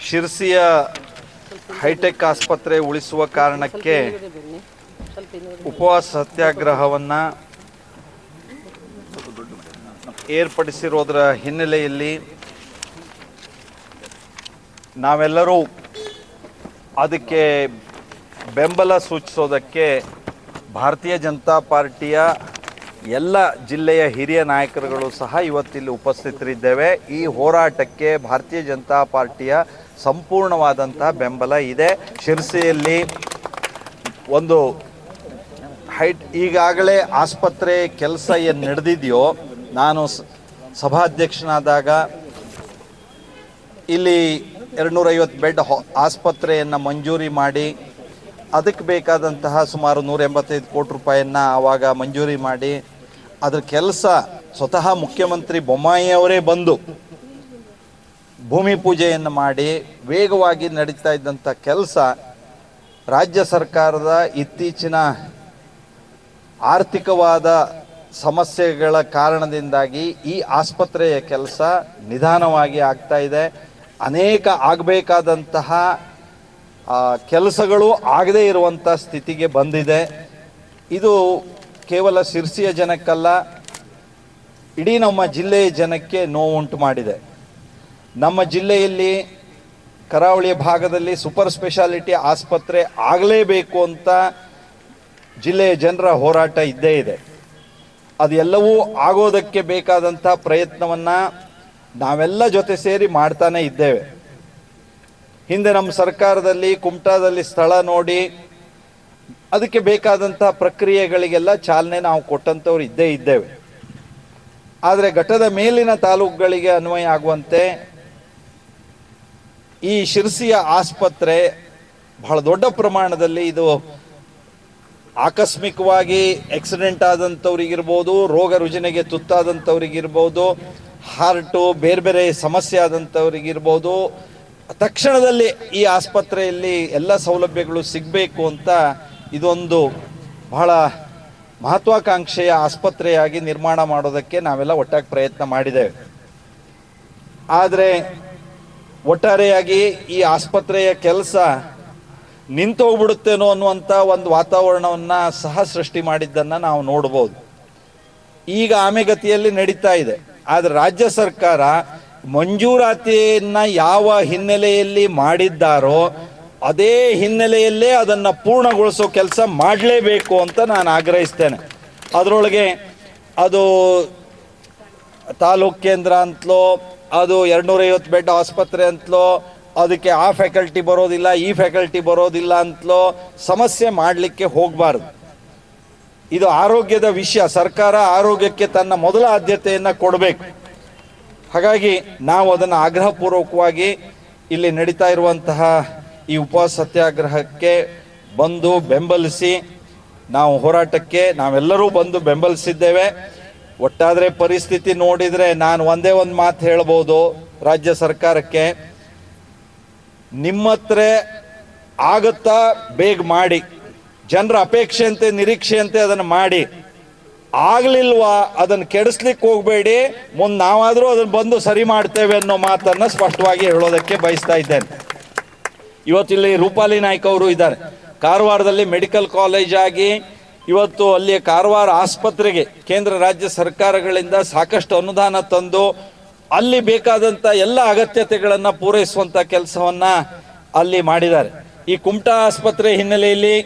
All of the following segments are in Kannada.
ಶಿರ್ಸಿಯ ಹೈಟೆಕ್ ಆಸ್ಪತ್ರೆ ಉಳಿಸುವ ಕಾರಣಕ್ಕೆ ಉಪವಾಸ ಸತ್ಯಾಗ್ರಹವನ್ನು ಏರ್ಪಡಿಸಿರೋದರ ಹಿನ್ನೆಲೆಯಲ್ಲಿ ನಾವೆಲ್ಲರೂ ಅದಕ್ಕೆ ಬೆಂಬಲ ಸೂಚಿಸೋದಕ್ಕೆ ಭಾರತೀಯ ಜನತಾ ಪಾರ್ಟಿಯ ಎಲ್ಲ ಜಿಲ್ಲೆಯ ಹಿರಿಯ ನಾಯಕರುಗಳು ಸಹ ಇವತ್ತಿಲ್ಲಿ ಉಪಸ್ಥಿತರಿದ್ದೇವೆ. ಈ ಹೋರಾಟಕ್ಕೆ ಭಾರತೀಯ ಜನತಾ ಪಾರ್ಟಿಯ ಸಂಪೂರ್ಣವಾದಂತಹ ಬೆಂಬಲ ಇದೆ. ಶಿರಸಿಯಲ್ಲಿ ಒಂದು ಹೈಟ್ ಈಗಾಗಲೇ ಆಸ್ಪತ್ರೆ ಕೆಲಸ ಏನು ನಡೆದಿದೆಯೋ, ನಾನು ಸಭಾಧ್ಯಕ್ಷನಾದಾಗ ಇಲ್ಲಿ ಎರಡು ನೂರೈವತ್ತು ಬೆಡ್ ಆಸ್ಪತ್ರೆಯನ್ನು ಮಂಜೂರಿ ಮಾಡಿ ಅದಕ್ಕೆ ಬೇಕಾದಂತಹ ಸುಮಾರು ನೂರ ಎಂಬತ್ತೈದು ಕೋಟಿ ರೂಪಾಯಿಯನ್ನು ಆವಾಗ ಮಂಜೂರಿ ಮಾಡಿ ಅದ್ರ ಕೆಲಸ ಸ್ವತಃ ಮುಖ್ಯಮಂತ್ರಿ ಬೊಮ್ಮಾಯಿಯವರೇ ಬಂದು ಭೂಮಿ ಪೂಜೆಯನ್ನು ಮಾಡಿ ವೇಗವಾಗಿ ನಡೀತಾ ಇದ್ದಂಥ ಕೆಲಸ ರಾಜ್ಯ ಸರ್ಕಾರದ ಇತ್ತೀಚಿನ ಆರ್ಥಿಕವಾದ ಸಮಸ್ಯೆಗಳ ಕಾರಣದಿಂದಾಗಿ ಈ ಆಸ್ಪತ್ರೆಯ ಕೆಲಸ ನಿಧಾನವಾಗಿ ಆಗ್ತಾ ಇದೆ. ಅನೇಕ ಆಗಬೇಕಾದಂತಹ ಕೆಲಸಗಳು ಆಗದೇ ಇರುವಂಥ ಸ್ಥಿತಿಗೆ ಬಂದಿದೆ. ಇದು ಕೇವಲ ಸಿರ್ಸಿಯ ಜನಕ್ಕಲ್ಲ, ಇಡೀ ನಮ್ಮ ಜಿಲ್ಲೆಯ ಜನಕ್ಕೆ ನೋವುಂಟು ಮಾಡಿದೆ. ನಮ್ಮ ಜಿಲ್ಲೆಯಲ್ಲಿ ಕರಾವಳಿಯ ಭಾಗದಲ್ಲಿ ಸೂಪರ್ ಸ್ಪೆಷಾಲಿಟಿ ಆಸ್ಪತ್ರೆ ಆಗಲೇಬೇಕು ಅಂತ ಜಿಲ್ಲೆಯ ಜನರ ಹೋರಾಟ ಇದ್ದೇ ಇದೆ. ಅದೆಲ್ಲವೂ ಆಗೋದಕ್ಕೆ ಬೇಕಾದಂಥ ಪ್ರಯತ್ನವನ್ನು ನಾವೆಲ್ಲ ಜೊತೆ ಸೇರಿ ಮಾಡ್ತಾನೇ ಇದ್ದೇವೆ. ಹಿಂದೆ ನಮ್ಮ ಸರ್ಕಾರದಲ್ಲಿ, ಕುಮಟಾದಲ್ಲಿ ಸ್ಥಳ ನೋಡಿ, ಅದಕ್ಕೆ ಬೇಕಾದಂಥ ಪ್ರಕ್ರಿಯೆಗಳಿಗೆಲ್ಲ ಚಾಲನೆ ನಾವು ಕೊಟ್ಟಂಥವ್ರು ಇದ್ದೇ ಇದ್ದೇವೆ. ಆದರೆ ಘಟ್ಟದ ಮೇಲಿನ ತಾಲೂಕುಗಳಿಗೆ ಅನ್ವಯ ಆಗುವಂತೆ ಈ ಶಿರಸಿಯ ಆಸ್ಪತ್ರೆ ಬಹಳ ದೊಡ್ಡ ಪ್ರಮಾಣದಲ್ಲಿ ಇದು ಆಕಸ್ಮಿಕವಾಗಿ ಆಕ್ಸಿಡೆಂಟ್ ಆದಂಥವ್ರಿಗಿರ್ಬೋದು, ರೋಗ ರುಜಿನೆಗೆ ತುತ್ತಾದಂಥವ್ರಿಗಿರ್ಬೋದು, ಹಾರ್ಟು ಬೇರೆ ಬೇರೆ ಸಮಸ್ಯೆ ಆದಂಥವ್ರಿಗಿರ್ಬೋದು ತಕ್ಷಣದಲ್ಲಿ ಈ ಆಸ್ಪತ್ರೆಯಲ್ಲಿ ಎಲ್ಲ ಸೌಲಭ್ಯಗಳು ಸಿಗಬೇಕು ಅಂತ ಇದೊಂದು ಬಹಳ ಮಹತ್ವಾಕಾಂಕ್ಷೆಯ ಆಸ್ಪತ್ರೆಯಾಗಿ ನಿರ್ಮಾಣ ಮಾಡೋದಕ್ಕೆ ನಾವೆಲ್ಲ ಒಟ್ಟಾಗಿ ಪ್ರಯತ್ನ ಮಾಡಿದ್ದೇವೆ. ಆದರೆ ಒಟ್ಟಾರೆಯಾಗಿ ಈ ಆಸ್ಪತ್ರೆಯ ಕೆಲಸ ನಿಂತೋಗ್ಬಿಡುತ್ತೇನೋ ಅನ್ನುವಂಥ ಒಂದು ವಾತಾವರಣವನ್ನು ಸಹ ಸೃಷ್ಟಿ ಮಾಡಿದ್ದನ್ನು ನಾವು ನೋಡ್ಬೋದು. ಈಗ ಆಮೆಗತಿಯಲ್ಲಿ ನಡೀತಾ ಇದೆ. ಆದರೆ ರಾಜ್ಯ ಸರ್ಕಾರ ಮಂಜೂರಾತಿಯನ್ನ ಯಾವ ಹಿನ್ನೆಲೆಯಲ್ಲಿ ಮಾಡಿದ್ದಾರೋ ಅದೇ ಹಿನ್ನೆಲೆಯಲ್ಲೇ ಅದನ್ನು ಪೂರ್ಣಗೊಳಿಸೋ ಕೆಲಸ ಮಾಡಲೇಬೇಕು ಅಂತ ನಾನು ಆಗ್ರಹಿಸ್ತೇನೆ. ಅದರೊಳಗೆ ಅದು ತಾಲೂಕ್ ಕೇಂದ್ರ ಅಂತಲೋ, ಅದು ಎರಡುನೂರೈವತ್ತು ಬೆಡ್ ಆಸ್ಪತ್ರೆ ಅಂತಲೋ, ಅದಕ್ಕೆ ಆ ಫ್ಯಾಕಲ್ಟಿ ಬರೋದಿಲ್ಲ, ಈ ಫ್ಯಾಕಲ್ಟಿ ಬರೋದಿಲ್ಲ ಅಂತಲೋ ಸಮಸ್ಯೆ ಮಾಡಲಿಕ್ಕೆ ಹೋಗಬಾರ್ದು. ಇದು ಆರೋಗ್ಯದ ವಿಷಯ, ಸರ್ಕಾರ ಆರೋಗ್ಯಕ್ಕೆ ತನ್ನ ಮೊದಲ ಆದ್ಯತೆಯನ್ನು ಕೊಡಬೇಕು. ಹಾಗಾಗಿ ನಾವು ಅದನ್ನು ಆಗ್ರಹಪೂರ್ವಕವಾಗಿ ಇಲ್ಲಿ ನಡೀತಾ ಇರುವಂತಹ ಈ ಉಪವಾಸ ಸತ್ಯಾಗ್ರಹಕ್ಕೆ ಬಂದು ಬೆಂಬಲಿಸಿ ನಾವು ಹೋರಾಟಕ್ಕೆ ನಾವೆಲ್ಲರೂ ಬಂದು ಬೆಂಬಲಿಸಿದ್ದೇವೆ. ಒಟ್ಟಾದರೆ ಪರಿಸ್ಥಿತಿ ನೋಡಿದರೆ ನಾನು ಒಂದೇ ಒಂದು ಮಾತು ಹೇಳ್ಬೋದು ರಾಜ್ಯ ಸರ್ಕಾರಕ್ಕೆ. ನಿಮ್ಮ ಹತ್ರ ಆಗುತ್ತಾ ಬೇಗ ಮಾಡಿ. ಜನರ ಅಪೇಕ್ಷೆಯಂತೆ ನಿರೀಕ್ಷೆಯಂತೆ ಅದನ್ನು ಮಾಡಿ. ಆಗ್ಲಿಲ್ವಾ, ಅದನ್ನು ಕೆಡಿಸ್ಲಿಕ್ಕೆ ಹೋಗಬೇಡಿ, ಮುಂದೆ ನಾವಾದರೂ ಅದನ್ನು ಬಂದು ಸರಿ ಮಾಡ್ತೇವೆ ಅನ್ನೋ ಮಾತನ್ನು ಸ್ಪಷ್ಟವಾಗಿ ಹೇಳೋದಕ್ಕೆ ಬಯಸ್ತಾ ಇದ್ದೇನೆ. ಇವತ್ತಿಲ್ಲಿ ರೂಪಾಲಿ ನಾಯ್ಕ ಅವರು ಇದ್ದಾರೆ. ಕಾರವಾರದಲ್ಲಿ ಮೆಡಿಕಲ್ ಕಾಲೇಜ್ ಆಗಿ ಇವತ್ತು ಅಲ್ಲಿ ಕಾರವಾರ ಆಸ್ಪತ್ರೆಗೆ ಕೇಂದ್ರ ರಾಜ್ಯ ಸರ್ಕಾರಗಳಿಂದ ಸಾಕಷ್ಟು ಅನುದಾನ ತಂದು ಅಲ್ಲಿ ಬೇಕಾದಂಥ ಎಲ್ಲ ಅಗತ್ಯತೆಗಳನ್ನು ಪೂರೈಸುವಂಥ ಕೆಲಸವನ್ನು ಅಲ್ಲಿ ಮಾಡಿದ್ದಾರೆ. ಈ ಕುಮಟಾ ಆಸ್ಪತ್ರೆ ಹಿನ್ನೆಲೆಯಲ್ಲಿ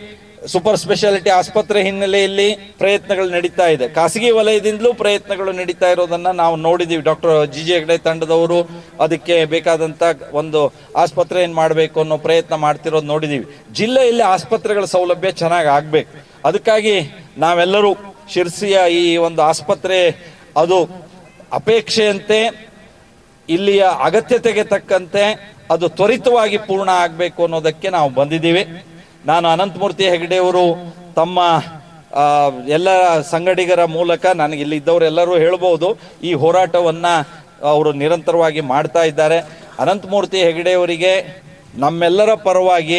ಸೂಪರ್ ಸ್ಪೆಷಾಲಿಟಿ ಆಸ್ಪತ್ರೆ ಹಿನ್ನೆಲೆಯಲ್ಲಿ ಪ್ರಯತ್ನಗಳು ನಡೀತಾ ಇದೆ. ಖಾಸಗಿ ವಲಯದಿಂದಲೂ ಪ್ರಯತ್ನಗಳು ನಡೀತಾ ಇರೋದನ್ನು ನಾವು ನೋಡಿದ್ದೀವಿ ಡಾಕ್ಟರ್ ಜಿ ಜಿ ಹೆಗ್ಡೆ ತಂಡದವರು ಅದಕ್ಕೆ ಬೇಕಾದಂಥ ಒಂದು ಆಸ್ಪತ್ರೆ ಏನು ಮಾಡಬೇಕು ಅನ್ನೋ ಪ್ರಯತ್ನ ಮಾಡ್ತಿರೋದು ನೋಡಿದ್ದೀವಿ ಜಿಲ್ಲೆಯಲ್ಲಿ ಆಸ್ಪತ್ರೆಗಳ ಸೌಲಭ್ಯ ಚೆನ್ನಾಗಿ ಆಗಬೇಕು. ಅದಕ್ಕಾಗಿ ನಾವೆಲ್ಲರೂ ಶಿರ್ಸಿಯ ಈ ಒಂದು ಆಸ್ಪತ್ರೆ ಅದು ಅಪೇಕ್ಷೆಯಂತೆ, ಇಲ್ಲಿಯ ಅಗತ್ಯತೆಗೆ ತಕ್ಕಂತೆ ಅದು ತ್ವರಿತವಾಗಿ ಪೂರ್ಣ ಆಗಬೇಕು ಅನ್ನೋದಕ್ಕೆ ನಾವು ಬಂದಿದ್ದೀವಿ. ನಾನು ಅನಂತಮೂರ್ತಿ ಹೆಗಡೆಯವರು ತಮ್ಮ ಎಲ್ಲ ಸಂಗಡಿಗರ ಮೂಲಕ ನನಗೆ ಇಲ್ಲಿ ಇದ್ದವರೆಲ್ಲರೂ ಹೇಳ್ಬೋದು, ಈ ಹೋರಾಟವನ್ನು ಅವರು ನಿರಂತರವಾಗಿ ಮಾಡ್ತಾ ಇದ್ದಾರೆ. ಅನಂತಮೂರ್ತಿ ಹೆಗಡೆಯವರಿಗೆ ನಮ್ಮೆಲ್ಲರ ಪರವಾಗಿ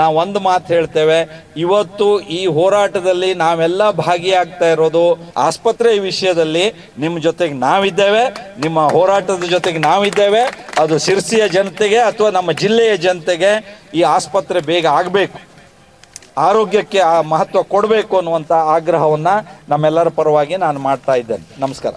ನಾವು ಒಂದು ಮಾತು ಹೇಳ್ತೇವೆ, ಇವತ್ತು ಈ ಹೋರಾಟದಲ್ಲಿ ನಾವೆಲ್ಲ ಭಾಗಿಯಾಗ್ತಾ ಇರೋದು ಆಸ್ಪತ್ರೆ ವಿಷಯದಲ್ಲಿ ನಿಮ್ಮ ಜೊತೆಗೆ ನಾವಿದ್ದೇವೆ, ನಿಮ್ಮ ಹೋರಾಟದ ಜೊತೆಗೆ ನಾವಿದ್ದೇವೆ, ಅದು ಶಿರ್ಸಿಯ ಜನತೆಗೆ ಅಥವಾ ನಮ್ಮ ಜಿಲ್ಲೆಯ ಜನತೆಗೆ ಈ ಆಸ್ಪತ್ರೆ ಬೇಗ ಆಗಬೇಕು. ಆರೋಗ್ಯಕ್ಕೆ ಆ ಮಹತ್ವ ಕೊಡಬೇಕು ಅನ್ನುವಂಥ ಆಗ್ರಹವನ್ನು ನಮ್ಮೆಲ್ಲರ ಪರವಾಗಿ ನಾನು ಮಾಡ್ತಾ ಇದ್ದೇನೆ. ನಮಸ್ಕಾರ.